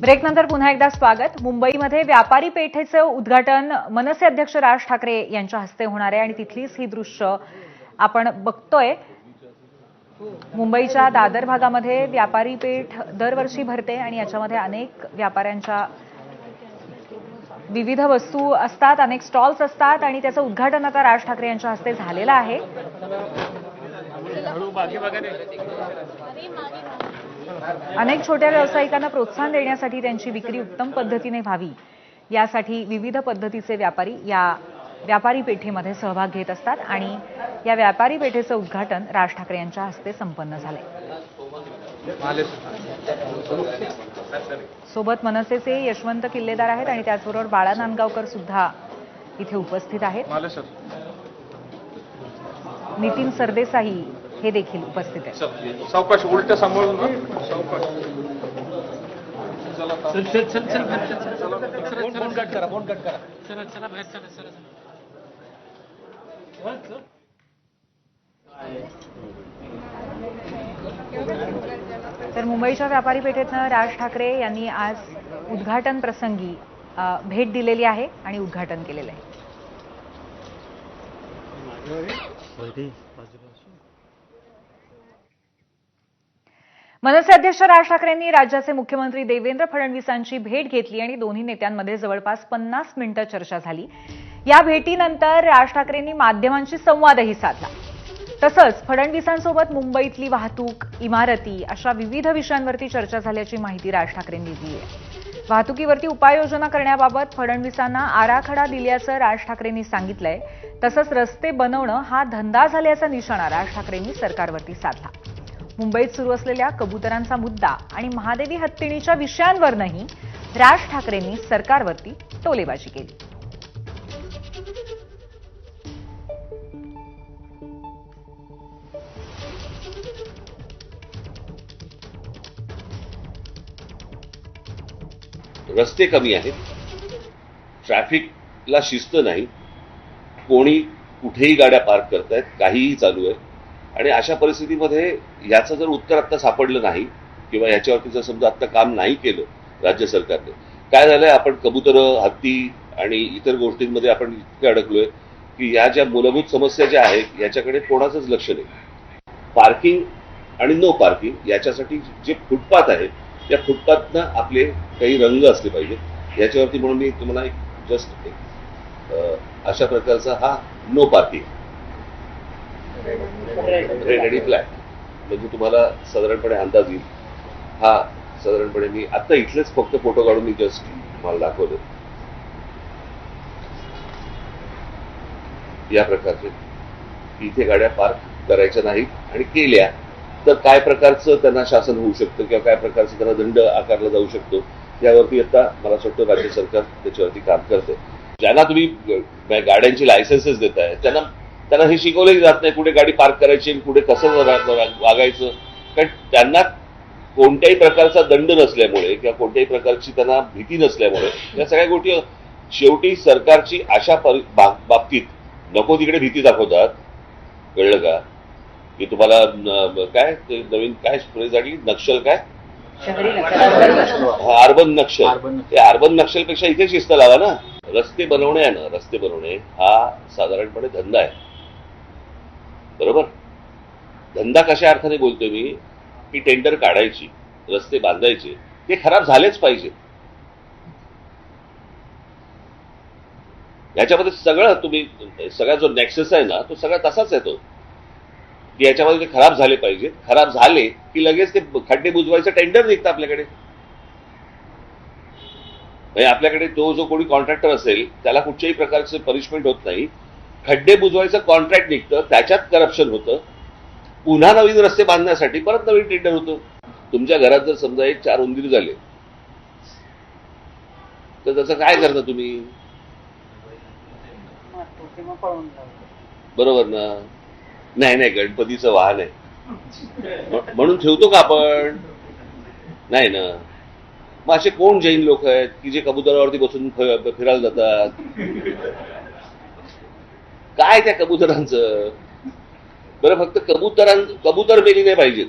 ब्रेकनंतर पुन्हा एकदा स्वागत. मुंबईमध्ये व्यापारी पेठेचं उद्घाटन मनसे अध्यक्ष राज ठाकरे यांच्या हस्ते होणार आहे आणि तिथलीच ही दृश्य आपण बघतोय. मुंबईच्या दादर भागामध्ये व्यापारी पेठ दरवर्षी भरते आणि याच्यामध्ये अनेक व्यापाऱ्यांच्या विविध वस्तू असतात अनेक स्टॉल्स असतात आणि त्याचं उद्घाटन आता राज ठाकरे यांच्या हस्ते झालेलं आहे. अनेक छोट्या व्यावसायिकांना प्रोत्साहन देण्यासाठी त्यांची विक्री उत्तम पद्धतीने व्हावी. यासाठी विविध पद्धतीचे व्यापारी या व्यापारी पेठेमध्ये सहभाग घेत असतात आणि या व्यापारी पेठेचं उद्घाटन राज ठाकरे यांच्या हस्ते संपन्न झालंय. सोबत मनसेचे यशवंत किल्लेदार आहेत आणि त्याचबरोबर बाळा नांदगावकर सुद्धा इथे उपस्थित आहेत. नितीन सरदेसाई हे देखील उपस्थित आहेत सावकाश उलट्या सांभाळून ना सावकाश चला. आता. चल चल चल चल बाहेर चल चल. चला फोन कट करा फोन कट करा. चला चला बाहेर चला चला चला. चल. तर मुंबईच्या व्यापारी पेठेतनं राज ठाकरे यांनी आज उद्घाटन प्रसंगी भेट दिलेली आहे आणि उद्घाटन केलेलं आहे. मनसे अध्यक्ष राज ठाकरेंनी राज्याचे मुख्यमंत्री देवेंद्र फडणवीसांची भेट घेतली आणि दोन्ही नेत्यांमध्ये जवळपास पन्नास मिनिटं चर्चा झाली. या भेटीनंतर राज ठाकरेंनी माध्यमांशी संवादही साधला. तसंच फडणवीसांसोबत मुंबईतली वाहतूक इमारती अशा विविध विषयांवरती चर्चा झाल्याची माहिती राज ठाकरेंनी दिली आहे. वाहतुकीवरती उपाययोजना करण्याबाबत फडणवीसांना आराखडा दिल्याचं राज ठाकरेंनी सांगितलंय. तसंच रस्ते बनवणं हा धंदा झाल्याचा निशाणा राज ठाकरेंनी सरकारवरती साधला. मुंबईत सुरू असलेल्या कबुतरांचा मुद्दा आणि महादेवी हत्तीणीच्या विषयांवरनंही राज ठाकरेंनी सरकारवरती टोलेबाजी केली. रस्ते कमी आहेत. ट्रॅफिकला शिस्त नाही. कोणी कुठेही गाड्या पार्क करतायत काहीही चालू आहे आणि अशा परिस्थितीमध्ये याचं जर उत्तर आत्ता सापडलं नाही किंवा याच्यावरती जर समजा आत्ता काम नाही केलं राज्य सरकारने काय झालंय? आपण कबुतर हत्ती आणि इतर गोष्टींमध्ये आपण इतके अडकलोय की या ज्या मूलभूत समस्या ज्या आहेत याच्याकडे कोणाचंच लक्ष नाही. पार्किंग आणि नो पार्किंग याच्यासाठी जे फुटपाथ आहे त्या फुटपाथनं आपले काही रंग असले पाहिजेत. याच्यावरती म्हणून मी तुम्हाला एक जस्ट अशा प्रकारचा हा नो पार्किंग म्हणजे रेडी आणि म्हणजे तुम्हाला साधारणपणे अंदाज येईल. हा साधारणपणे मी आता इथलेच फक्त फोटो काढून मी जस्ट तुम्हाला दाखवतो. या प्रकारचे. इथे गाड्या पार्क करायच्या नाहीत आणि केल्या तर काय प्रकारचं त्यांना शासन होऊ शकतं किंवा काय प्रकारचं त्यांना दंड आकारला जाऊ शकतो यावरती आता मला असं वाटतं राज्य सरकार त्याच्यावरती काम करते ज्यांना तुम्ही गाड्यांची लायसन्सेस देताय त्यांना त्यांना हे शिकवलंही जात नाही कुठे गाडी पार्क करायची आणि कुठे कसं वागायचं. कारण त्यांना कोणत्याही प्रकारचा दंड नसल्यामुळे किंवा कोणत्याही प्रकारची त्यांना भीती नसल्यामुळे या सगळ्या गोष्टी शेवटी सरकारची अशा बाबतीत नको तिकडे भीती दाखवतात. कळलं का? की तुम्हाला काय ते नवीन काय आली नक्षल काय? हा, अर्बन नक्षल. ते अर्बन नक्षलपेक्षा इथे शिस्त लावा ना. रस्ते बनवणे आहे ना रस्ते बनवणे हा साधारणपणे धंदा आहे. बरोबर? धंदा कशा अर्थाने बोलतोय मी? की टेंडर काढायची रस्ते बांधायचे ते खराब झालेच पाहिजे. याच्यामध्ये सगळं तुम्ही सगळा जो नेक्सेस आहे ना तो सगळा तसाच आहे तो. की याच्यामध्ये ते खराब झाले पाहिजेत. खराब झाले की लगेच ते खड्डे बुजवायचं टेंडर निघतं आपल्याकडे. म्हणजे आपल्याकडे तो जो कोणी कॉन्ट्रॅक्टर असेल त्याला कुठच्याही प्रकारचं पनिशमेंट होत नाही. खड्डे बुजवायचं कॉन्ट्रॅक्ट निघतं त्याच्यात करप्शन होतं. पुन्हा नवीन रस्ते बांधण्यासाठी परत नवीन टेंडर होतं. तुमच्या घरात जर समजा एक चार उंदीर झाले तर त्याचं काय करता तुम्ही? बरोबर ना? नाही नाही गणपतीचं वाहन आहे. म्हणून ठेवतो का आपण? नाही ना? मग असे कोण जैन लोक आहेत की जे कबुतरावरती बसून फिरायला जातात? काय त्या कबुतरांचं? बरं फक्त कबुतरां कबुतर मेली नाही पाहिजेत.